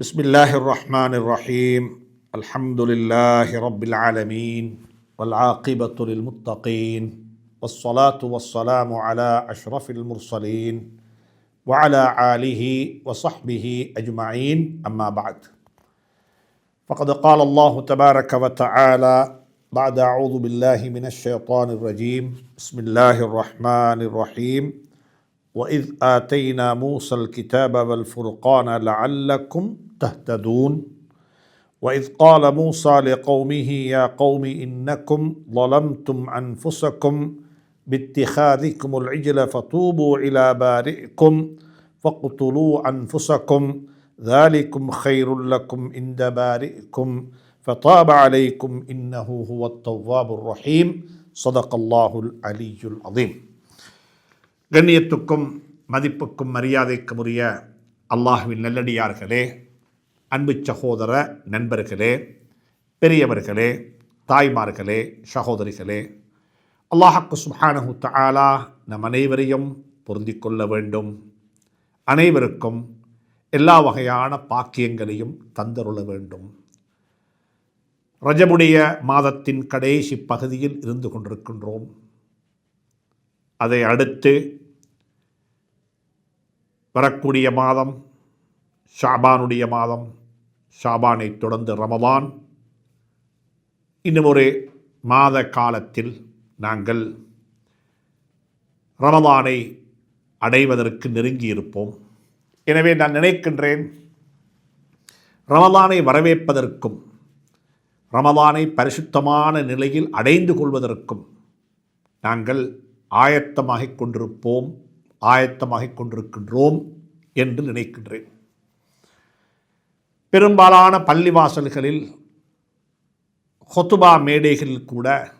بسم الله الرحمن الرحيم الحمد لله رب العالمين والعاقبة للمتقين والصلاة والسلام على أشرف المرسلين وعلى آله وصحبه أجمعين أما بعد فقد قال الله تبارك وتعالى بعد أعوذ بالله من الشيطان الرجيم بسم الله الرحمن الرحيم وإذ آتينا موسى الكتاب والفرقان لعلكم تهتدون. وإذ قال موسى لقومه يا قوم إنكم ظلمتم أنفسكم باتخاذكم العجل فتوبوا إلى بارئكم فاقتلوا أنفسكم. ذلكم خير لكم عند بارئكم. فتاب عليكم إنه هو التواب الرحيم. صدق الله العلي العظيم. கண்ணியத்துக்கும் மதிப்புக்கும் மரியாதைக்கும் உரிய அல்லாஹுவின் நல்லடியார்களே அன்பு சகோதர நண்பர்களே பெரியவர்களே தாய்மார்களே சகோதரிகளே அல்லாஹக்கு சுஹானஹு தாலா நம் அனைவரையும் பொருந்தி கொள்ள வேண்டும். அனைவருக்கும் எல்லா வகையான பாக்கியங்களையும் தந்தருள வேண்டும். ரஜமுடைய மாதத்தின் கடைசி பகுதியில் இருந்து கொண்டிருக்கின்றோம். அதை அடுத்து வரக்கூடிய மாதம் ஷாபானுடைய மாதம் ஷாபானை தொடர்ந்து ரமதான். இன்னும் ஒரு மாத காலத்தில் நாங்கள் ரமதானை அடைவதற்கு நெருங்கி இருப்போம். எனவே நான் நினைக்கின்றேன் ரமதானை வரவேற்பதற்கும் ரமதானை பரிசுத்தமான நிலையில் அடைந்து கொள்வதற்கும் நாங்கள் ஆயத்தமாகிக் கொண்டிருப்போம் ஆயத்தமாகிக் கொண்டிருக்கின்றோம் என்று நினைக்கின்றேன். பெரும்பாலான பள்ளிவாசல்களில் ஹொத்துபா மேடைகளில் கூட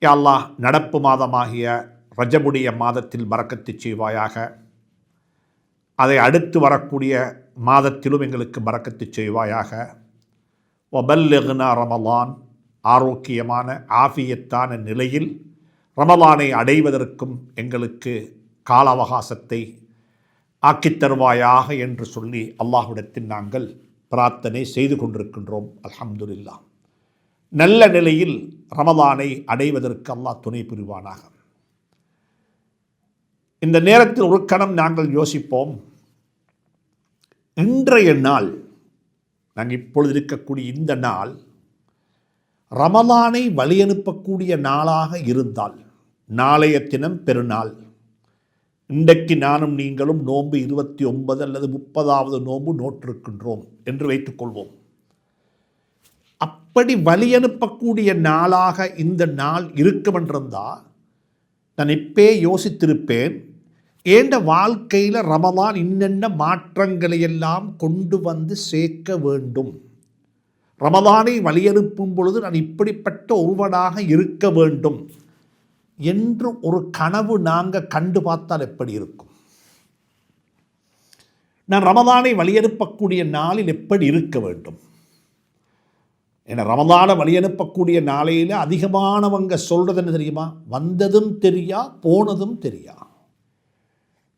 யா நடப்பு மாதமாகிய ரஜபுடைய மாதத்தில் மறக்கத்து செய்வாயாக. அதை அடுத்து வரக்கூடிய மாதத்திலும் எங்களுக்கு மறக்கத்து செய்வாயாக. ஒபல்லெகுனா ரமலான் ஆரோக்கியமான ஆஃபியத்தான நிலையில் ரமலானை அடைவதற்கும் எங்களுக்கு கால அவகாசத்தை ஆக்கித் தருவாயாக என்று சொல்லி அல்லாஹ்விடத்தில் நாங்கள் பிரார்த்தனை செய்து கொண்டிருக்கின்றோம். அலமதுல்லா நல்ல நிலையில் ரமலானை அடைவதற்கு அல்லாஹ் துணை புரிவானாக. இந்த நேரத்தில் ஒரு கணம் நாங்கள் யோசிப்போம். இன்றைய நாள் நாங்கள் இப்பொழுது இருக்கக்கூடிய இந்த நாள் ரமலானை வழியனுப்பக்கூடிய நாளாக இருந்தால் நாளைய தினம் பெருநாள். இன்றைக்கு நானும் நீங்களும் நோன்பு இருபத்தி ஒன்பது அல்லது முப்பதாவது நோன்பு நோற்றிருக்கின்றோம் என்று வைத்துக்கொள்வோம் அப்படி வழியனுப்பக்கூடிய நாளாக இந்த நாள் இருக்குமென்றிருந்தால் நான் இப்பே யோசித்திருப்பேன் ஏண்ட வாழ்க்கையில் ரமலான் இன்னென்ன மாற்றங்களையெல்லாம் கொண்டு வந்து சேர்க்க வேண்டும்? ரமதானை வழியனுப்பும் பொழுது நான் இப்படிப்பட்ட ஒருவனாக இருக்க வேண்டும் என்று ஒரு கனவு நாங்கள் கண்டு பார்த்தால் எப்படி இருக்கும்? நான் ரமதானை வழியனுப்பக்கூடிய நாளில் எப்படி இருக்க வேண்டும்? என ரமதானை வழியனுப்பக்கூடிய நாளையில் அதிகமானவங்க சொல்கிறது என்ன தெரியுமா? வந்ததும் தெரியா போனதும் தெரியா?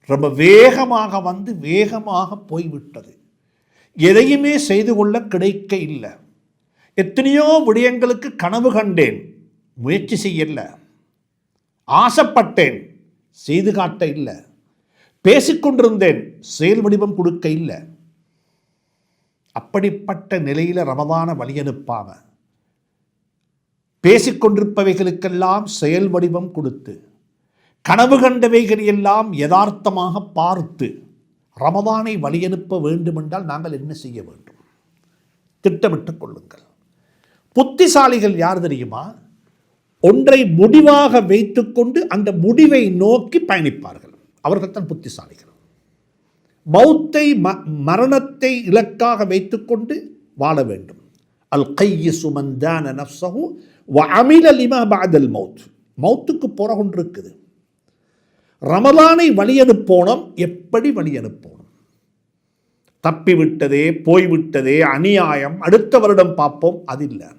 ரொம்ப வேகமாக வந்து வேகமாக போய்விட்டது. எதையுமே செய்து கொள்ள கிடைக்க இல்லை. எத்தனையோ விடயங்களுக்கு கனவு கண்டேன். முயற்சி செய்யல. ஆசைப்பட்டேன். செய்து காட்ட இல்லை. பேசிக்கொண்டிருந்தேன். செயல் வடிவம் கொடுக்க இல்லை. அப்படிப்பட்ட நிலையில் ரமதான வழியனுப்பாம பேசிக்கொண்டிருப்பவைகளுக்கெல்லாம் செயல் வடிவம் கொடுத்து கனவு கண்டவைகள் எல்லாம் யதார்த்தமாக பார்த்து ரமதானை வழியனுப்ப வேண்டுமென்றால் நாங்கள் என்ன செய்ய வேண்டும்? திட்டமிட்டுக் கொள்ளுங்கள். புத்திசாலிகள் யார் தெரியுமா? ஒன்றை முடிவாக வைத்துக்கொண்டு அந்த முடிவை நோக்கி பயணிப்பார்கள். அவர்கள் தான் புத்திசாலிகள். மௌத்தை ம மரணத்தை இலக்காக வைத்துக்கொண்டு வாழ வேண்டும். அல் கையி சுமந்தான நப்சகு அமில லிமா பாதல் மவுத் மௌத்துக்கு ஒன்று இருக்குது. ரமலானை வழியனுப்போனோம் எப்படி வழியனுப்போனோம்? தப்பிவிட்டதே போய்விட்டதே அநியாயம் அடுத்த வருடம் பார்ப்போம் அது இல்லை.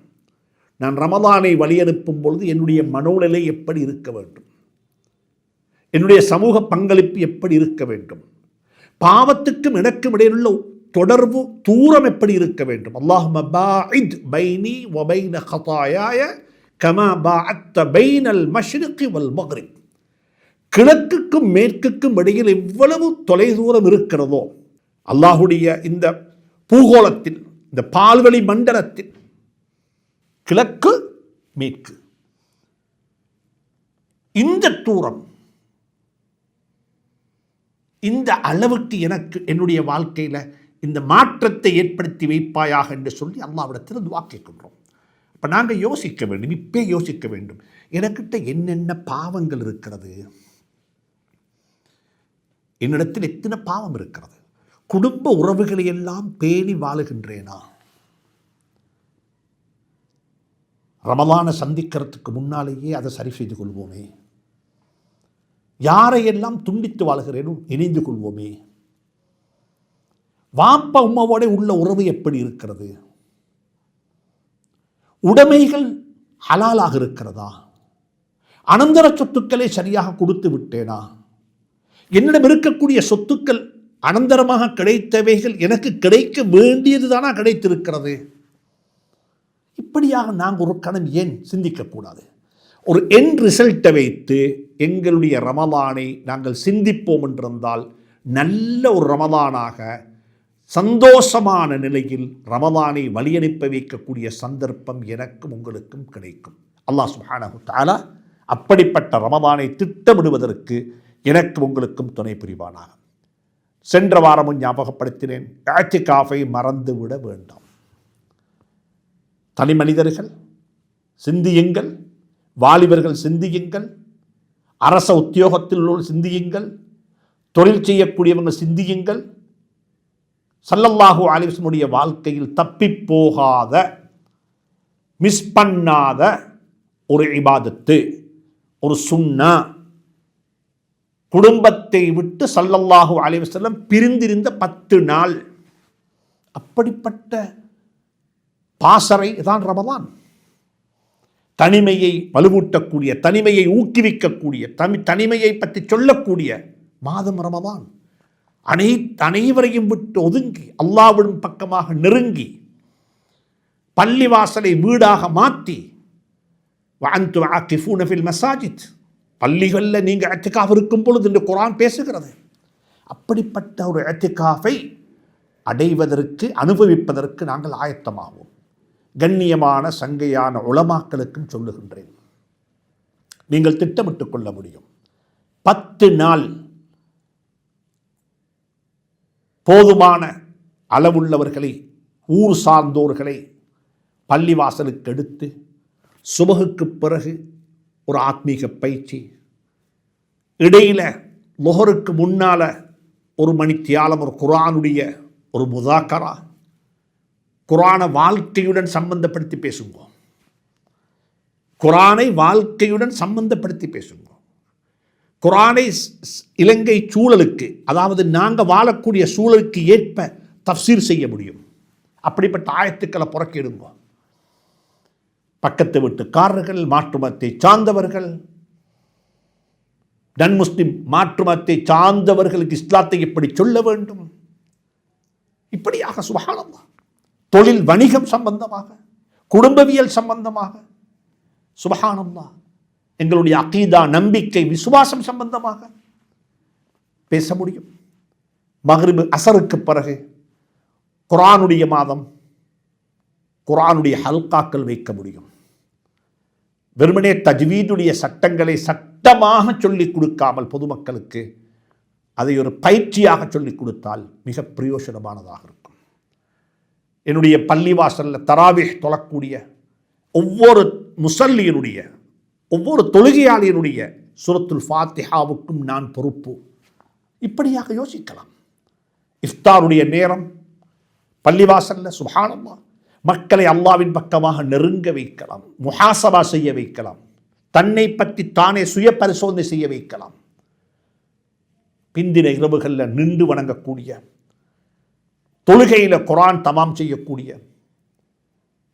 நான் ரமதானை வழியனுப்பும் பொழுது என்னுடைய மனோநிலை எப்படி இருக்க வேண்டும்? என்னுடைய சமூக பங்களிப்பு எப்படி இருக்க வேண்டும்? பாவத்துக்கும் எனக்கும் இடையிலுள்ள தொடர்பு தூரம் எப்படி இருக்க வேண்டும்? அல்லாஹ் பாஇத் பைனி வபைன ஹதாயாய கமா பாஅத்த பைனல் மஷ்ரிகி வல் மக்ரிப். கிழக்குக்கும் மேற்குக்கும் இடையில் எவ்வளவு தொலைதூரம் இருக்கிறதோ அல்லாஹுடைய இந்த பூகோளத்தில் இந்த பால்வெளி மண்டலத்தில் கிழக்கு மேற்கு. இந்த தூரம் இந்த அளவுக்கு எனக்கு என்னுடைய வாழ்க்கையில் இந்த மாற்றத்தை ஏற்படுத்தி வைப்பாயாக என்று சொல்லி அல்லாவிடத்தில் வாக்கிக்கின்றோம் இப்போ நாங்கள் யோசிக்க வேண்டும் இப்போ யோசிக்க வேண்டும். எனக்கிட்ட என்னென்ன பாவங்கள் இருக்கிறது? என்னிடத்தில் எத்தனை பாவம் இருக்கிறது? குடும்ப உறவுகளை எல்லாம் பேணி வாழுகின்றேனா? ரமலானை சந்திக்கிறதுக்கு முன்னாலேயே அதை சரி செய்து கொள்வோமே. யாரையெல்லாம் துண்டித்து வாழ்கிறேனும் இணைந்து கொள்வோமே. வாப்ப உமாவோட உள்ள உறவு எப்படி இருக்கிறது? உடைமைகள் ஹலாலாக இருக்கிறதா? அனந்தர சொத்துக்களை சரியாக கொடுத்து விட்டேனா? என்னிடம் இருக்கக்கூடிய சொத்துக்கள் அனந்தரமாக கிடைத்தவைகள் எனக்கு கிடைக்க வேண்டியது தானா கிடைத்திருக்கிறது? இப்படியாக நாங்கள் ஒரு கணம் ஏன் சிந்திக்கக்கூடாது? ஒரு என் ரிசல்ட்டை வைத்து எங்களுடைய ரமதானை நாங்கள் சிந்திப்போம் என்றிருந்தால் நல்ல ஒரு ரமதானாக சந்தோஷமான நிலையில் ரமதானை வழியனுப்ப வைக்கக்கூடிய சந்தர்ப்பம் எனக்கும் உங்களுக்கும் கிடைக்கும். அல்லாஹ் சுஹானஹு தாலா அப்படிப்பட்ட ரமதானை திட்டமிடுவதற்கு எனக்கும் உங்களுக்கும் துணை புரிவானாக. சென்ற வாரமும் ஞாபகப்படுத்தினேன் காஃபை மறந்துவிட வேண்டாம். தனி மனிதர்கள் சிந்தியுங்கள் வாலிபர்கள் சிந்தியுங்கள் அரச உத்தியோகத்தில் உள்ள சிந்தியுங்கள் தொழில் செய்யக்கூடியவங்க சிந்தியுங்கள். சல்லல்லாஹு அலிஸ்முடைய வாழ்க்கையில் தப்பி போகாத மிஸ் பண்ணாத ஒரு இபாதத்து ஒரு சுண்ணா குடும்பத்தை விட்டு சல்லல்லாஹு அலிவசல்லம் பிரிந்திருந்த பத்து நாள். அப்படிப்பட்ட பாசறை தான் ரமதான். தனிமையை வலுவூட்டக்கூடிய தனிமையை ஊக்குவிக்கக்கூடிய தமி தனிமையை பற்றி சொல்லக்கூடிய மாதம் ரமதான். அனை அனைவரையும் விட்டு ஒதுங்கி அல்லாவிடும் பக்கமாக நெருங்கி பள்ளிவாசலை வீடாக மாற்றி வாந்து ஆக்கிஃபூனஃபில் மசாஜித். பள்ளிகளில் நீங்கள் அத்திகாஃப் இருக்கும் பொழுது இந்த குரான் பேசுகிறது. அப்படிப்பட்ட ஒரு அத்திகாஃபை அடைவதற்கு அனுபவிப்பதற்கு நாங்கள் ஆயத்தமாகும் கண்ணியமான சங்கையான உளமாக்களுக்கும் சொல்லுகின்றேன். நீங்கள் திட்டமிட்டு கொள்ள முடியும். பத்து நாள் போதுமான அளவுள்ளவர்களை ஊர் சார்ந்தோர்களை பள்ளிவாசலுக்கு எடுத்து சுபகுக்கு பிறகு ஒரு ஆத்மீக பயிற்சி இடையில் முகருக்கு முன்னால் ஒரு மணி தியாலம் ஒரு குரானுடைய ஒரு முதாக்கரா குரானை வாழ்க்கையுடன் சம்பந்தப்படுத்தி பேசுங்க. குரானை வாழ்க்கையுடன் சம்பந்தப்படுத்தி பேசுங்க. குரானை இலங்கை சூழலுக்கு அதாவது நாங்கள் வாழக்கூடிய சூழலுக்கு ஏற்ப தப்சீர் செய்ய முடியும். அப்படிப்பட்ட ஆயத்துக்களை புறக்கிடுங்க. பக்கத்து வீட்டுக்காரர்கள் மாற்று மதத்தை சார்ந்தவர்கள் நன் முஸ்லிம் மாற்று மதத்தை சார்ந்தவர்களுக்கு இஸ்லாத்தை எப்படி சொல்ல வேண்டும்? இப்படியாக சுபகானம்தான் தொழில் வணிகம் சம்பந்தமாக குடும்பவியல் சம்பந்தமாக சுபகானம்தா எங்களுடைய அகீதா நம்பிக்கை விசுவாசம் சம்பந்தமாக பேச முடியும். மகரிபு அசருக்கு பிறகு குரானுடைய மாதம் குரானுடைய ஹல்காக்கள் வைக்க முடியும். வெறுமனே தஜ்வீதுடைய சட்டங்களை சட்டமாக சொல்லிக் கொடுக்காமல் பொதுமக்களுக்கு அதை ஒரு பயிற்சியாக சொல்லிக் கொடுத்தால் மிக பிரயோஜனமானதாக இருக்கும். என்னுடைய பள்ளிவாசலில் தராவிஹ் தொழக்கூடிய ஒவ்வொரு முசல்லியனுடைய ஒவ்வொரு தொழுகையாளியனுடைய சுரத்துல் ஃபாத்திஹாவுக்கும் நான் பொறுப்பு. இப்படியாக யோசிக்கலாம். இஃப்தாருடைய நேரம் பள்ளிவாசலில் சுபானம்மா மக்களை அல்லாவின் பக்கமாக நெருங்க வைக்கலாம் முஹாசபா செய்ய வைக்கலாம் தன்னை பற்றி தானே சுய பரிசோதனை செய்ய வைக்கலாம். பிந்தின இரவுகளில் நின்று வணங்கக்கூடிய தொழுகையில் குரான் தமாம் செய்யக்கூடிய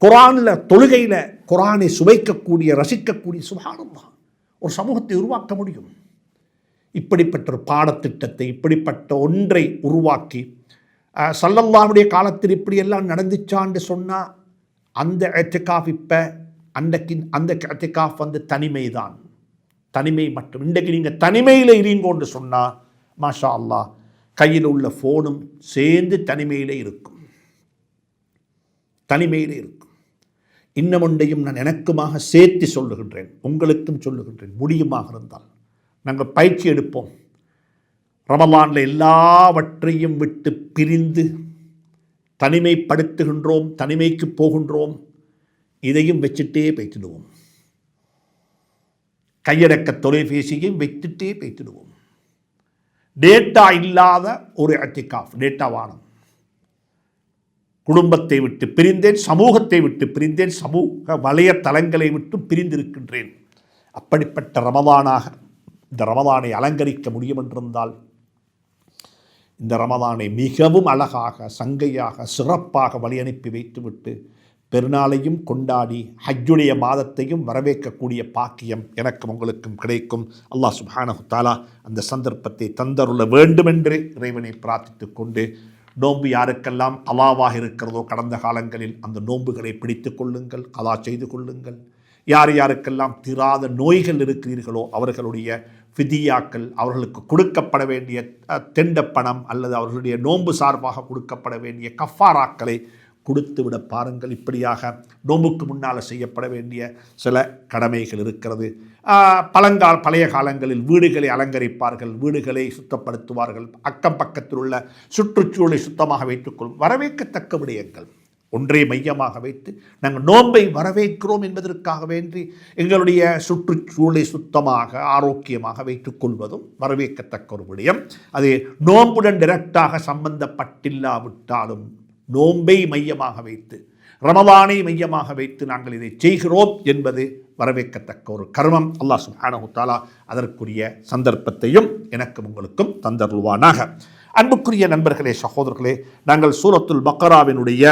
குரானில் தொழுகையில் குரானை சுவைக்கக்கூடிய ரசிக்கக்கூடிய சுபானம் தான் ஒரு சமூகத்தை உருவாக்க முடியும். இப்படிப்பட்ட ஒரு பாடத்திட்டத்தை இப்படிப்பட்ட ஒன்றை உருவாக்கி சல்லல்லாவுடைய காலத்தில் இப்படியெல்லாம் நடந்துச்சான்னு சொன்னால் அந்த எத்திகாஃப் இப்போ அன்றைக்கு அந்த எத்திகாஃப் வந்து தனிமை தான் தனிமை மட்டும். இன்றைக்கு நீங்கள் தனிமையில் இருங்கோன்னு சொன்னால் மாஷா அல்லாஹ் கையில் உள்ள ஃபோனும் சேர்ந்து தனிமையிலே இருக்கும். தனிமையிலே இருக்கும். இன்னும் ஒன்றையும் நான் எனக்குமாக சேர்த்து சொல்லுகின்றேன். உங்களுக்கும் சொல்லுகின்றேன். முடியுமாக இருந்தால். நாங்கள் பயிற்சி எடுப்போம். ரமலானில் எல்லாவற்றையும் விட்டு பிரிந்து தனிமைப்படுத்துகின்றோம் தனிமைக்கு போகின்றோம். இதையும் வச்சுட்டே பேசிடுவோம். கையடக்க தொலைபேசியையும் வைத்துட்டே பேசிடுவோம். டேட்டா இல்லாத ஒரு அத்திகாஃப் டேட்டாவானம் குடும்பத்தை விட்டு பிரிந்தேன் சமூகத்தை விட்டு பிரிந்தேன் சமூக வலையத்தலங்களை விட்டு பிரிந்திருக்கின்றேன். அப்படிப்பட்ட ரமதானாக இந்த ரமதானை அலங்கரிக்க முடியும் என்றிருந்தால் இந்த ரமதானை மிகவும் அழகாக சங்கையாக சிறப்பாக வழி அனுப்பி வைத்துவிட்டு பெருநாளையும் கொண்டாடி ஹஜ்ஜுடைய மாதத்தையும் வரவேற்கக்கூடிய பாக்கியம் எனக்கும் உங்களுக்கும் கிடைக்கும். அல்லாஹ் சுப்ஹானஹு தாலா அந்த சந்தர்ப்பத்தை தந்தருள வேண்டுமென்று இறைவனை பிரார்த்தித்து கொண்டு நோன்பு யாருக்கெல்லாம் அலாவாக இருக்கிறதோ கடந்த காலங்களில் அந்த நோன்புகளை பிடித்து கொள்ளுங்கள் கலா செய்து கொள்ளுங்கள். யார் யாருக்கெல்லாம் தீராத நோய்கள் இருக்கிறீர்களோ அவர்களுடைய ஃபிதியாக்கள் அவர்களுக்கு கொடுக்கப்பட வேண்டிய தெண்ட பணம் அல்லது அவர்களுடைய நோன்பு சார்பாக கொடுக்கப்பட வேண்டிய கஃபாராக்களை கொடுத்து விட பாருங்கள். இப்படியாக நோம்புக்கு முன்னால் செய்யப்பட வேண்டிய சில கடமைகள் இருக்கிறது. பழங்கால பழங்கால் பழைய காலங்களில் வீடுகளை அலங்கரிப்பார்கள் வீடுகளை சுத்தப்படுத்துவார்கள். அக்கம் பக்கத்தில் உள்ள சுற்றுச்சூழலை சுத்தமாக வைத்துக்கொள்ளும் வரவேற்கத்தக்க விடயங்கள். ஒன்றை மையமாக வைத்து நாங்கள் நோன்பை வரவேற்கிறோம் என்பதற்காக வேண்டி எங்களுடைய சுற்றுச்சூழலை சுத்தமாக ஆரோக்கியமாக வைத்துக் கொள்வதும் வரவேற்கத்தக்க ஒரு விடயம். அது நோன்புடன் டிரெக்டாக சம்பந்தப்பட்டில்லாவிட்டாலும் நோன்பை மையமாக வைத்து ரமவானை மையமாக வைத்து நாங்கள் இதை செய்கிறோம் என்பது வரவேற்கத்தக்க ஒரு கர்மம். அல்லாஹ் சுஹானஹுத்தாலா அதற்குரிய சந்தர்ப்பத்தையும் எனக்கும் உங்களுக்கும் தந்தருள்வானாக. அன்புக்குரிய நண்பர்களே சகோதரர்களே நாங்கள் சூரத்துல் பக்கராவினுடைய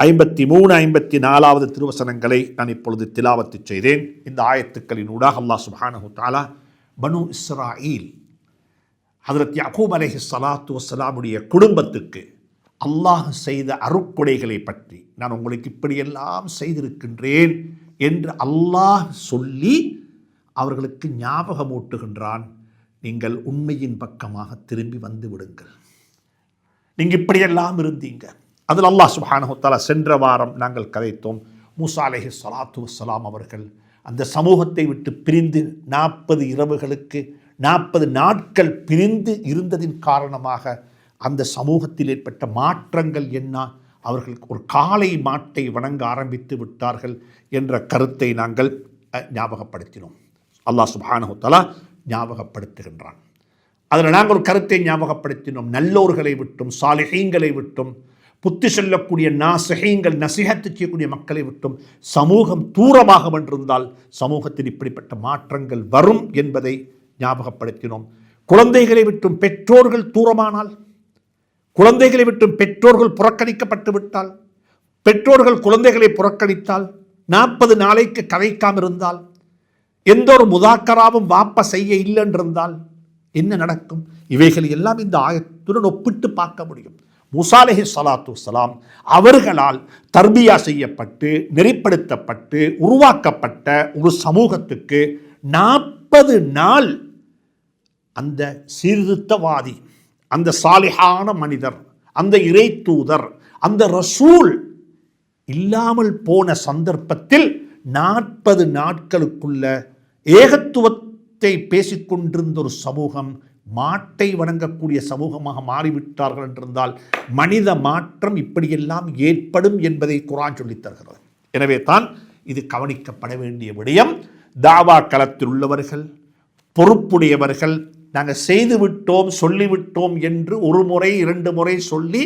ஐம்பத்தி மூணு ஐம்பத்தி நாலாவது திருவசனங்களை நான் இப்பொழுது திலாவத்து செய்தேன். இந்த ஆயத்துக்களின் ஊடாக அல்லாஹ் சுஹானகுத்தாலா தஆலா பனு இஸ்ராயில் ஹதரத் யாக்கூப் அலேஹி சலாத்து வஸ்ஸலாமுடைய குடும்பத்துக்கு அல்லாஹ் செய்த அருக்குடைகளை பற்றி நான் உங்களுக்கு இப்படியெல்லாம் செய்திருக்கின்றேன் என்று அல்லாஹ் சொல்லி அவர்களுக்கு ஞாபகமூட்டுகின்றான். நீங்கள் உண்மையின் பக்கமாக திரும்பி வந்து விடுங்கள். நீங்கள் இப்படியெல்லாம் இருந்தீங்க. அதில் அல்லாஹ் சுப்ஹானஹு சென்ற வாரம் நாங்கள் கதைத்தோம். மூசா சலாத்து ஸலாத்து அவர்கள் அந்த சமூகத்தை விட்டு பிரிந்து நாற்பது இரவுகளுக்கு நாற்பது நாட்கள் பிரிந்து இருந்ததின் காரணமாக அந்த சமூகத்தில் ஏற்பட்ட மாற்றங்கள் என்ன? அவர்களுக்கு ஒரு காலை மாட்டை வணங்க ஆரம்பித்து விட்டார்கள் என்ற கருத்தை நாங்கள் ஞாபகப்படுத்தினோம். அல்லாஹ் சுபானஹுத்தலா ஞாபகப்படுத்துகின்றான். அதில் நாங்கள் ஒரு கருத்தை ஞாபகப்படுத்தினோம். நல்லோர்களை விட்டும் சாலிஹீங்களை விட்டும் புத்தி சொல்லக்கூடிய நாசகைங்கள் நசிஹத்து செய்யக்கூடிய மக்களை விட்டும் சமூகம் தூரமாக வென்றிருந்தால் சமூகத்தில் இப்படிப்பட்ட மாற்றங்கள் வரும் என்பதை ஞாபகப்படுத்தினோம். குழந்தைகளை விட்டும் பெற்றோர்கள் தூரமானால் குழந்தைகளை விட்டும் பெற்றோர்கள் புறக்கணிக்கப்பட்டு விட்டால் பெற்றோர்கள் குழந்தைகளை புறக்கணித்தால் நாற்பது நாளைக்கு கதைக்காமல் இருந்தால் எந்த ஒரு முதாக்கராவும் வாப்ப செய்ய இல்லைன்றிருந்தால் என்ன நடக்கும்? இவைகள் எல்லாம் இந்த ஆயத்துடன் ஒப்பிட்டு பார்க்க முடியும். முசாலஹி சலாத்து சலாம் அவர்களால் தர்பியா செய்யப்பட்டு நெறிப்படுத்தப்பட்டு உருவாக்கப்பட்ட ஒரு சமூகத்துக்கு நாற்பது நாள் அந்த சீர்திருத்தவாதி அந்த சாலிஹான மனிதர் அந்த இறை தூதர் அந்த ரசூல் இல்லாமல் போன சந்தர்ப்பத்தில் நாற்பது நாட்களுக்குள்ள ஏகத்துவத்தை பேசிக்கொண்டிருந்த ஒரு சமூகம் மாட்டை வணங்கக்கூடிய சமூகமாக மாறிவிட்டார்கள் என்றிருந்தால் மனித மாற்றம் இப்படியெல்லாம் ஏற்படும் என்பதை குரான் சொல்லித் தருகிறது. எனவே தான் இது கவனிக்கப்பட வேண்டிய விடயம். தாவா களத்தில் உள்ளவர்கள் பொறுப்புடையவர்கள் நாங்கள் செய்து விட்டோம் சொல்லிவிட்டோம் என்று ஒரு முறை இரண்டு முறை சொல்லி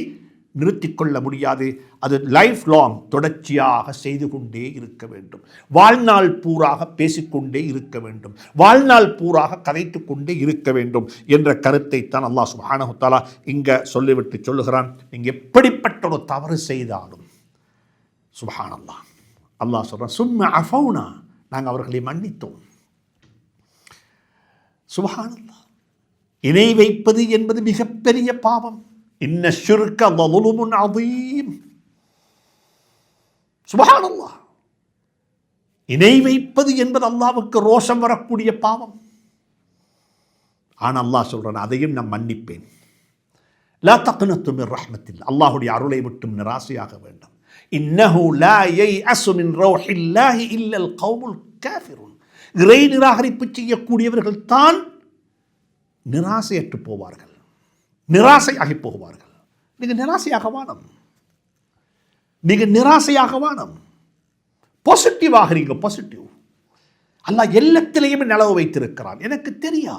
நிறுத்திக் கொள்ள முடியாது. அது லைஃப் லாங் தொடர்ச்சியாக செய்து கொண்டே இருக்க வேண்டும். வாழ்நாள் பூராக பேசிக்கொண்டே இருக்க வேண்டும். வாழ்நாள் பூராக கதைத்து கொண்டே இருக்க வேண்டும் என்ற கருத்தை தான் அல்லாஹ் சுப்ஹானஹு இங்கே சொல்லிவிட்டு சொல்லுகிறான். நீங்கள் எப்படிப்பட்ட ஒரு தவறு செய்தாலும் சுபஹானல்லாஹ் அல்லாஹ் சொல்கிறான் சும்மா அஃபௌனா நாங்கள் அவர்களை மன்னித்தோம். சுபஹானல்லாஹ் இணை வைப்பது என்பது மிகப்பெரிய பாவம். இன்ன சுருக்க வலுமுன் அதீம் சுபஹானல்லாஹ். இணை வைப்பது என்பது அல்லாவுக்கு ரோஷம் வரக்கூடிய பாவம். ஆனால் அல்லாஹ் சொல்கிறான் அதையும் நான் மன்னிப்பேன். லா தக்னத்து மின் ரஹ்மத்தில். அல்லாஹுடைய அருளை விட்டும் நிராசையாக வேண்டாம். இன்னஹு லா யைஅஸு மின் ரௌஹில்லாஹி இல்லல் கௌமுல் காஃபிரூன். இறை நிராகரிப்பு செய்யக்கூடியவர்கள் தான் நிராசையற்று போவார்கள். நிராசையாகி போவார்கள். நீங்கள் நிராசையாக வானம். நீங்கள் நிராசையாக வானம். பாசிட்டிவாக நீங்கள் பாசிட்டிவ் அல்லா எல்லாத்திலையுமே நிலவு வைத்திருக்கிறான். எனக்கு தெரியா?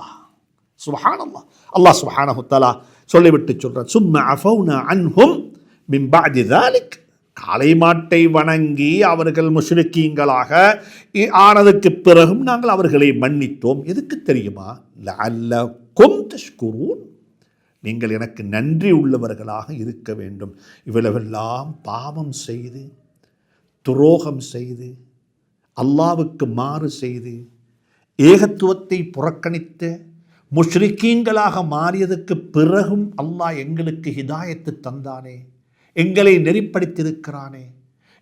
சுபஹானல்லா அல்லாஹ் சுபஹானஹுத்தாலா சொல்லிவிட்டு சொல்கிறான் சும்மா அஃபௌனா அன்ஹும் மிம்பாதி தாலிக் காளை மாட்டை வணங்கி அவர்கள் முஷ்ரிக்கீங்களாக ஆனதுக்கு பிறகும் நாங்கள் அவர்களை மன்னித்தோம். எதுக்கு தெரியுமா? அல்ல லஅல்லகும் தஷ்குரூன் நீங்கள் எனக்கு நன்றி உள்ளவர்களாக இருக்க வேண்டும். இவ்வளவெல்லாம் பாவம் செய்து துரோகம் செய்து அல்லாவுக்கு மாறு செய்து ஏகத்துவத்தை புறக்கணித்த முஷ்ரிக்கீங்களாக மாறியதுக்கு பிறகும் அல்லாஹ் எங்களுக்கு ஹிதாயத்து தந்தானே எங்களை நெறிப்படுத்தியிருக்கிறானே.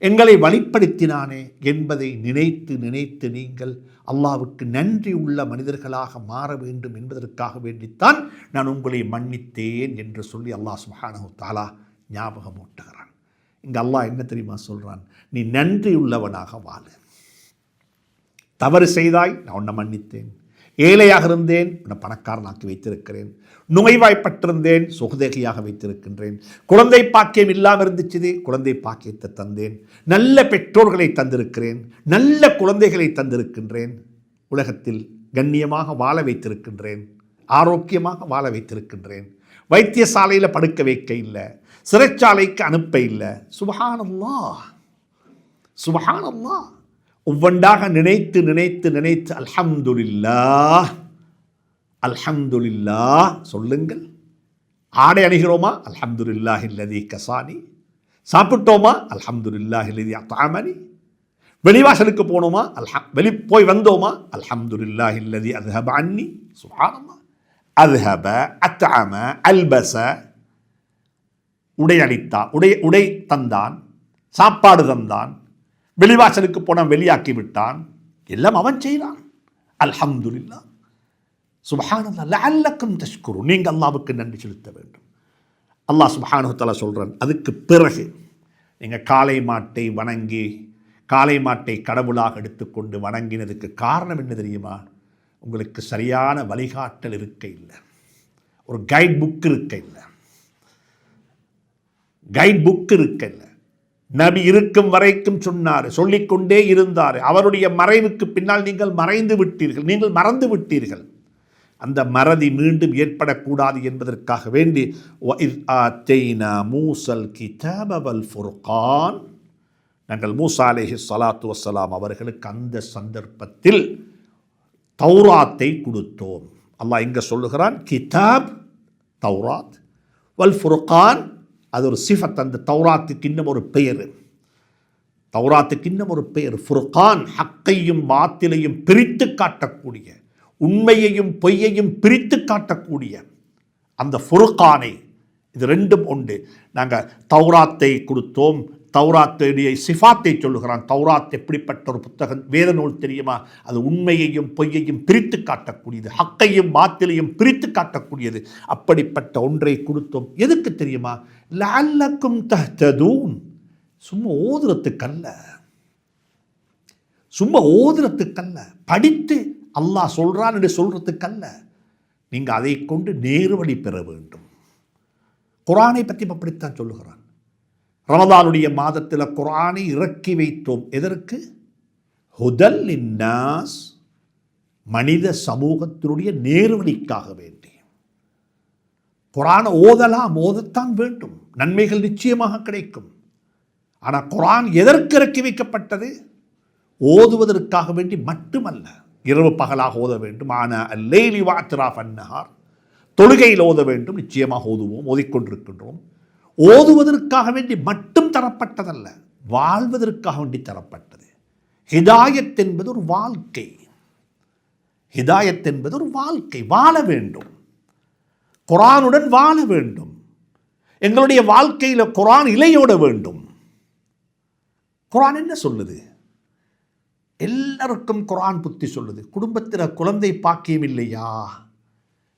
எங்களை வழிப்படுத்தினானே என்பதை நினைத்து நினைத்து நீங்கள் அல்லாவுக்கு நன்றி உள்ள மனிதர்களாக மாற வேண்டும் என்பதற்காக வேண்டித்தான் நான் உங்களை மன்னித்தேன் என்று சொல்லி அல்லாஹ் சுப்ஹானஹு ஞாபகம் ஞாபகமூட்டுகிறான். இங்கே அல்லாஹ் என்ன தெரியுமா சொல்கிறான் நீ நன்றி உள்ளவனாக வாழு. தவறு செய்தாய் நான் உன்னை மன்னித்தேன். ஏழையாக இருந்தேன். உன்னை பணக்காரனாக்கி வைத்திருக்கிறேன். நுகைவாய்ப்பட்டிருந்தேன் சுகதேகியாக வைத்திருக்கின்றேன். குழந்தை பாக்கியம் இல்லாமல் இருந்துச்சு குழந்தை பாக்கியத்தை தந்தேன். நல்ல பெற்றோர்களை தந்திருக்கிறேன். நல்ல குழந்தைகளை தந்திருக்கின்றேன். உலகத்தில் கண்ணியமாக வாழ வைத்திருக்கின்றேன். ஆரோக்கியமாக வாழ வைத்திருக்கின்றேன். வைத்தியசாலையில் படுக்க வைக்க இல்லை. சிறைச்சாலைக்கு அனுப்ப இல்லை. சுபஹானல்லாஹ். சுபஹானல்லாஹ். ஒவ்வொன்றாக நினைத்து நினைத்து நினைத்து அல்ஹம்துலில்லா அல்ஹம்துலில்லா சொல்லுங்கள். ஆடை அணிகிறோமா? அல்ஹம்துலில்லாஹ் இல்லதி கசானி. சாப்பிட்டோமா? அல்ஹம்துலில்லாஹ் இல்லதி அத்தாமனி. வெளிவாசலுக்கு போனோமா? அல்ஹம் வெளி போய் வந்தோமா? அல்ஹம்துலில்லாஹ் இல்லதி அத்ஹப அன்னி. சுப்ஹானல்லாஹ் அல்ஹப அத்தாம அல்பஸ உடை அளித்தான் உடை உடை தந்தான். சாப்பாடு தந்தான். வெளிவாசலுக்கு போனான் வெளியாக்கி விட்டான். எல்லாம் அவன் செய்தான். அல்ஹம்துல்லா சுபஹானல்லாஹ். லஅல்லக்கும் தஷ்குரு நீங்கள் அல்லாவுக்கு நன்றி செலுத்த வேண்டும். அல்லாஹ் சுபஹானுத்தலா சொல்கிறான் அதுக்கு பிறகு நீங்கள் காளை மாட்டை வணங்கி காளை மாட்டை கடவுளாக எடுத்துக்கொண்டு வணங்கினதுக்கு காரணம் என்ன தெரியுமா? உங்களுக்கு சரியான வழிகாட்டல் இருக்க இல்லை. ஒரு கைட் புக் இருக்க இல்லை. கைட் புக் இருக்க இல்லை. நபி இருக்கும் வரைக்கும் சொன்னார் சொல்லிக்கொண்டே இருந்தார். அவருடைய மறைவுக்கு பின்னால் நீங்கள் மறைந்து விட்டீர்கள். நீங்கள் மறந்து விட்டீர்கள். அந்த மறதி மீண்டும் ஏற்படக்கூடாது என்பதற்காக வேண்டி மூசல் கிதாபல் ஃபுர்கான். நாங்கள் மூசா அலேஹி சலாத்து வசலாம் அவர்களுக்கு அந்த சந்தர்ப்பத்தில் தௌராத்தை கொடுத்தோம். அல்லாஹ் இங்கே சொல்லுகிறான்? கிதாப் தௌராத் வல் ஃபுர்கான். அது ஒரு சிஃபத் அந்த தௌராத்துக்கு இன்னும் ஒரு பெயர். தௌராத்துக்கு இன்னும் ஒரு பெயர். ஃபுர்கான் ஹக்கையும் பாத்திலையும் பிரித்து காட்டக்கூடிய உண்மையையும் பொய்யையும் பிரித்து காட்டக்கூடிய அந்த ஃபுர்கானை. இது ரெண்டும் உண்டு. நாங்கள் தௌராத்தை கொடுத்தோம் தௌராத்துடைய சிஃபாத்தை சொல்லுகிறான். தௌராத் எப்படிப்பட்ட ஒரு புத்தகம்? வேத நூல் தெரியுமா? அது உண்மையையும் பொய்யையும் பிரித்து காட்டக்கூடியது. ஹக்கையும் பாத்திலையும் பிரித்து காட்டக்கூடியது. அப்படிப்பட்ட ஒன்றை கொடுத்தோம். எதுக்கு தெரியுமா? லஅல்லக்கும் தஹ்ததூன். சும்மா ஓதுறத்துக்கல்ல சும்மா ஓதுறத்துக்கல்ல படித்து அல்லாஹ் சொல்றான் என்று சொல்றதுக்கல்ல. நீங்கள் அதை கொண்டு நேர்வழி பெற வேண்டும். குரானை பற்றி அப்படித்தான் சொல்லுகிறான். ரமதானுடைய மாதத்தில் குரானை இறக்கி வைத்தோம். எதற்கு? ஹுதல் இன்னாஸ் மனித சமூகத்தினுடைய நேர்வழிக்காக வேண்டி. குரானை ஓதலாம் ஓதத்தான் வேண்டும். நன்மைகள் நிச்சயமாக கிடைக்கும். ஆனால் குரான் எதற்கு இறக்கி வைக்கப்பட்டது? ஓதுவதற்காக வேண்டி மட்டுமல்ல இரவு பகலாக ஓத வேண்டும். ஆன லேலி வாத்ரா ஃபன்னஹார் தொழுகையில் ஓத வேண்டும். நிச்சயமாக ஓதுவோம் ஓதிக்கொண்டிருக்கின்றோம். ஓதுவதற்காக வேண்டி மட்டும் தரப்பட்டதல்ல வாழ்வதற்காக வேண்டி தரப்பட்டது. ஹிதாயத் என்பது ஒரு வாழ்க்கை. ஹிதாயத் என்பது ஒரு வாழ்க்கை. வாழ வேண்டும். குரானுடன் வாழ வேண்டும். எங்களுடைய வாழ்க்கையில் குரான் இலையோட வேண்டும். குரான் என்ன சொல்லுது? எல்லாருக்கும் குரான் புத்தி சொல்லுது. குடும்பத்தில் குழந்தை பாக்கியம் இல்லையா?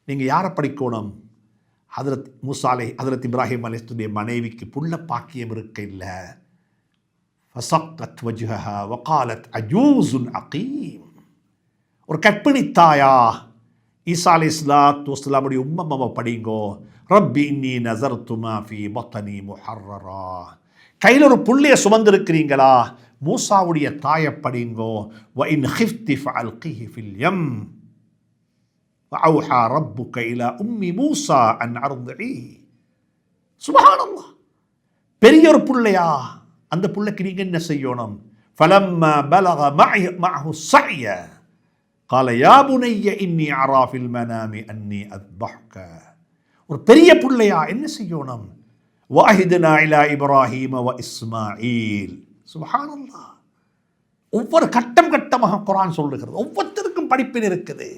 நீங்கள் யாரை படிக்கணும்? ஹதரத் மூசாலை ஹதரத் இப்ராஹிம் அலிஸ்துடைய மனைவிக்கு புள்ள பாக்கியம் இருக்க இல்லை ஃபசக்கத் வஜ்ஹஹா வகாலத் அஜூசுன் அகீம். ஒரு கற்பிணி தாயா ஈசா அலி இஸ்லாத் வஸ்லாமுடைய உம்மம்மாவை படிங்கோ. ரப்பி இன்னி நசர் துமாஃபி மொத்தனி முஹர்ரா கையில் ஒரு புள்ளைய சுமந்திருக்கிறீங்களா? மூசாவுடைய தாயை படிங்கோ. வ இன் ஹிஃப்தி ஃபஅல்கிஹி ஃபில் எம் وأوحى ربك إلى أم موسى أن أرضعيه سبحان الله பெரிய ஒரு புள்ளையா அந்த புள்ளைக்கு நீங்க என்ன செய்யணும் فلما بلغ معه معه السعي قال يا بني إني أرى في المنام أني أذبحك ஒரு பெரிய புள்ளையா என்ன செய்யணும் வாஹிதுனா இலா இப்ராஹீம வ இஸ்மாயில் சுபஹானல்லாஹ் ஒவ்வொரு கட்டம் கட்டமாக குரான் சொல்லுகிறது ஒவ்வொருத்தருக்கும் படிப்பின் இருக்குது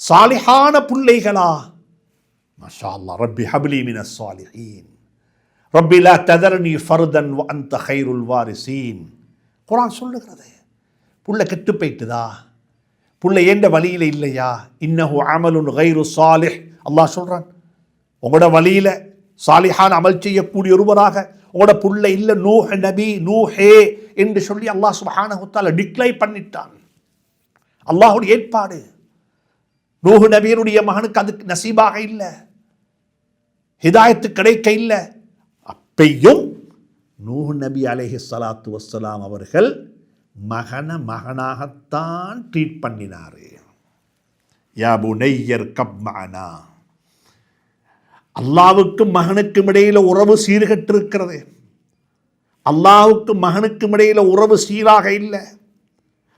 சாலிஹான பிள்ளைகளா? மஷா அல்லா ரப்பி ஹபிலி மின சாலிஹீன். ரப்பி லா ததர்னி ஃபர்தன் வ அந்த ஹைருல் வாரிசீன். குரான் சொல்லுகிறது. புள்ள கெட்டு போயிட்டுதா? புள்ள ஏண்ட வழியில் இல்லையா? இன்னஹு அமலுன் கைரு சாலிஹ். அல்லாஹ் சொல்கிறான் உங்களோட வழியில் சாலிஹான் அமல் செய்யக்கூடிய ஒருவராக உங்களோட புள்ள இல்லை நூ நபி நூஹே என்று சொல்லி அல்லாஹ் சுபஹானஹுத்தால டிக்ளை பண்ணிட்டான். அல்லாஹுடைய ஏற்பாடு. நூஹு நபியனுடைய மகனுக்கு அதுக்கு நசீபாக இல்லை. ஹிதாயத்து கிடைக்க இல்லை. அப்பையும் நூஹு நபி அலேஹி சலாத்து வசலாம் அவர்கள் மகன மகனாகத்தான் ட்ரீட் பண்ணினார். யாபு நெய்யர் கப்மானா அல்லாவுக்கும் மகனுக்கும் இடையில உறவு சீர்கட்டிருக்கிறது. அல்லாவுக்கும் மகனுக்கும் இடையில உறவு சீராக இல்லை.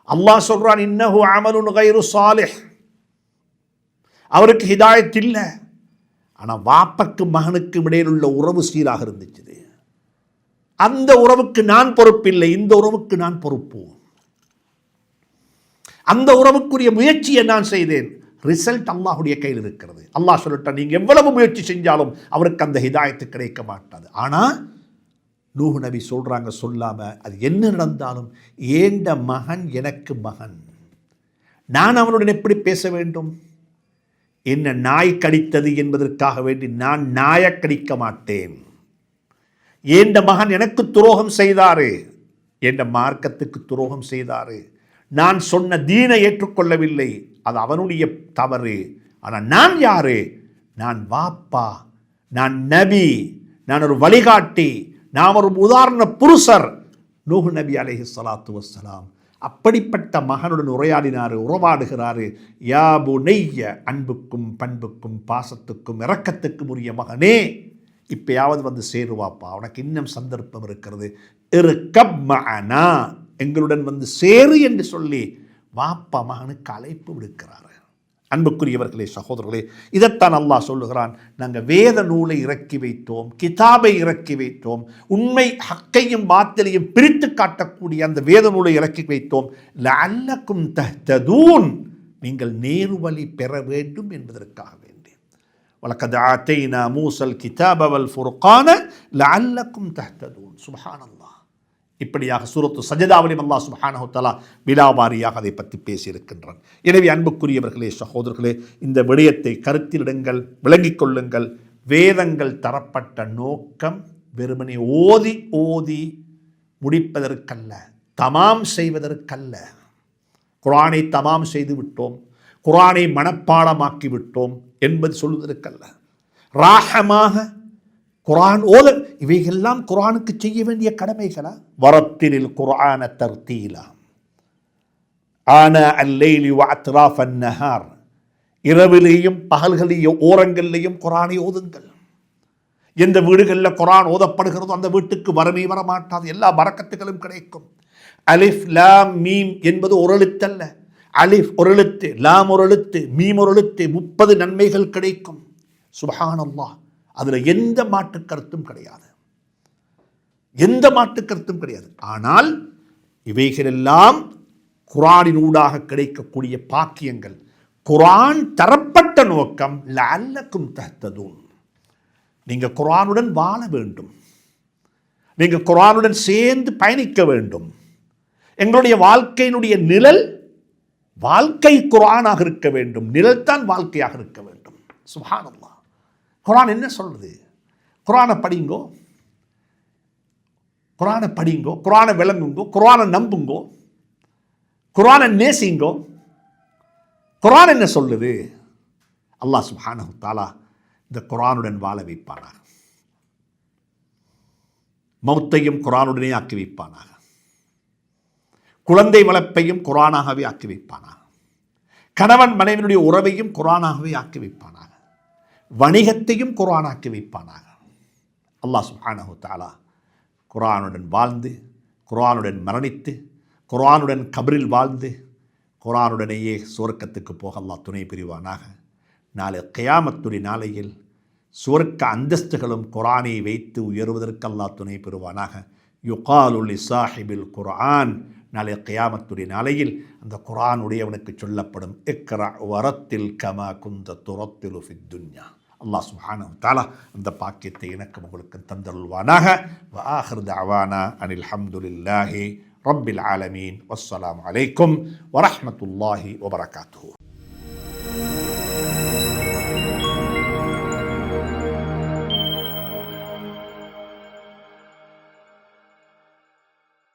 அல்லாஹ் சொல்கிறான் இன்னஹு அமலுன் நுகைரு சாலிஹ். அவருக்கு ஹிதாயத் இல்லை. ஆனால் வாப்பக்கும் மகனுக்கும் இடையில் உள்ள உறவு சீராக இருந்துச்சு. அந்த உறவுக்கு நான் பொறுப்பில்லை இந்த உறவுக்கு நான் பொறுப்பு. அந்த உறவுக்குரிய முயற்சியை நான் செய்தேன். ரிசல்ட் அல்லாஹுடைய கையில் இருக்கிறது. அல்லாஹ் சொல்லிட்டான் நீங்கள் எவ்வளவு முயற்சி செஞ்சாலும் அவருக்கு அந்த ஹிதாயத்து கிடைக்க மாட்டாது. ஆனால் நூஹு நபி சொல்கிறாங்க சொல்லாமல் அது என்ன நடந்தாலும் ஏண்ட மகன் எனக்கு மகன். நான் அவனுடன் எப்படி பேச வேண்டும்? என்ன நாய் கடித்தது என்பதற்காக வேண்டி நான் நாயை கடிக்க மாட்டேன். ஏண்ட மகன் எனக்கு துரோகம் செய்தாரு? என்ற மார்க்கத்துக்கு துரோகம் செய்தாரு? நான் சொன்ன தீனை ஏற்றுக்கொள்ளவில்லை. அது அவனுடைய தவறு. ஆனால் நான் யாரு? நான் வாப்பா. நான் நபி. நான் ஒரு வழிகாட்டி. நான் ஒரு உதாரண புருஷர். நூஹு நபி அலைஹி சலாத்து வசலாம் அப்படிப்பட்ட மகனுடன் உரையாடினார் உறவாடுகிறாரு. யாபு நெய்ய அன்புக்கும் பண்புக்கும் பாசத்துக்கும் இரக்கத்துக்கும் உரிய மகனே இப்பயாவது வந்து சேருவாப்பா. உனக்கு இன்னும் சந்தர்ப்பம் இருக்கிறது. இருக்கப் மகனா எங்களுடன் வந்து சேரு என்று சொல்லி வாப்பா மகனுக்கு அழைப்பு விடுக்கிறாரு. அன்புக்குரியவர்களே சகோதரர்களே இதைத்தான் அல்லாஹ் சொல்லுகிறான். நாங்கள் வேத நூலை இறக்கி வைத்தோம் கிதாபை இறக்கி வைத்தோம் உண்மை ஹக்கையும் பாத்திலையும் பிரித்து காட்டக்கூடிய அந்த வேத நூலை இறக்கி வைத்தோம். லல்லக்கும் தஹ்ததூன் நீங்கள் நேருவழி பெற வேண்டும் என்பதற்காக வேண்டி. வழக்கது ஆத்தைனா மூசல் கிதாபவல் ஃபுர்கான லல்லக்கும் தஹ்ததூன். சுபஹானல்லாஹ். இப்படியாக சூரத்து சஜதாவளி அல்லாஹ் சுப்ஹானஹு தஆலா விலாவாரியாக அதை பற்றி பேசியிருக்கின்றான். எனவே அன்புக்குரியவர்களே சகோதரர்களே இந்த விடயத்தை கருத்திலிடுங்கள் விளங்கிக் கொள்ளுங்கள். வேதங்கள் தரப்பட்ட நோக்கம் வெறுமனே ஓதி ஓதி முடிப்பதற்கல்ல தமாம் செய்வதற்கல்ல. குரானை தமாம் செய்து விட்டோம் குரானை மனப்பாடமாக்கி விட்டோம் என்பது சொல்வதற்கல்ல. ராகமாக குரான் ஓத இவைகள்லாம் குரானுக்கு செய்ய வேண்டிய கடமைகளா? வரத்தினில் குரான தர்த்தீலா ஆன அல்லைலி வாத்ராஃப் அந்நஹார் இரவிலேயும் பகல்களையும் ஓரங்கள்லேயும் குரானை ஓதுங்கள். எந்த வீடுகளில் குரான் ஓதப்படுகிறதோ அந்த வீட்டுக்கு வறுமை வரமாட்டாது. எல்லா வரக்கத்துகளும் கிடைக்கும். அலிஃப் லாம் மீம் என்பது ஒரு எழுத்தல்ல. அலிஃப் ஒரு எழுத்து லாம் ஒரு எழுத்து மீம் ஒரு எழுத்து முப்பது நன்மைகள் கிடைக்கும். சுபஹானல்லாஹ். அதில் எந்த மாற்று கருத்தும் கிடையாது. எந்த மாற்று கருத்தும் கிடையாது. ஆனால் இவைகளெல்லாம் குரானினூடாக கிடைக்கக்கூடிய பாக்கியங்கள். குரான் தரப்பட்ட நோக்கம் லல்லக்கும் தத்ததும் நீங்கள் குரானுடன் வாழ வேண்டும். நீங்கள் குரானுடன் சேர்ந்து பயணிக்க வேண்டும். எங்களுடைய வாழ்க்கையினுடைய நிழல் வாழ்க்கை குரானாக இருக்க வேண்டும். நிழல் தான் வாழ்க்கையாக இருக்க வேண்டும். சுபானல்லா குரான் என்ன சொல்றது? குரானை படிங்கோ. குரானை படிங்கோ. குரானை விளங்குங்கோ. குரானை நம்புங்கோ. குரானை நேசிங்கோ. குரான் என்ன சொல்லுது? அல்லாஹ் சுப்ஹானஹு தாலா இந்த குரானுடன் வாழ வைப்பானாக. மௌத்தையும் குரானுடனே ஆக்கி வைப்பானாக. குழந்தை வளர்ப்பையும் குரானாகவே ஆக்கி வைப்பானாக. கணவன் மனைவினுடைய உறவையும் குரானாகவே ஆக்கி வைப்பானாக. வணிகத்தையும் குரானாக்கி வைப்பானாக. அல்லாஹ் சுஹானஹு தாலா குரானுடன் வாழ்ந்து குரானுடன் மரணித்து குரானுடன் கபரில் வாழ்ந்து குரானுடனேயே சுவர்க்கத்துக்கு போக அல்லாஹ் துணை பிரிவானாக. நாளை கயாமத்துடைய நாளையில் சுவர்க்க அந்தஸ்துகளும் குரானை வைத்து உயர்வதற்கு அல்லாஹ் துணை பெறுவானாக யுகாலுல்லி சாஹிபில் குர்ஆன். நாளை கயாமத்துடைய நாளையில் அந்த குரானுடையவனுக்கு சொல்லப்படும் இக்ரா வரத்தில் கமா குந்த துரத்திலு ஃபித்துன்யா அல்லாஹ் சுப்ஹானஹு தஆலா அந்த பாக்கியத்தை எனக்கு உங்களுக்கு தந்தருள்வானாக வ ஆஹிர் தஅவானா அனில் ஹம்துலில்லாஹி ரப்பில் ஆலமீன் வஸ்ஸலாமு அலைக்கும் வரஹ்மத்துல்லாஹி வபரகாத்துஹு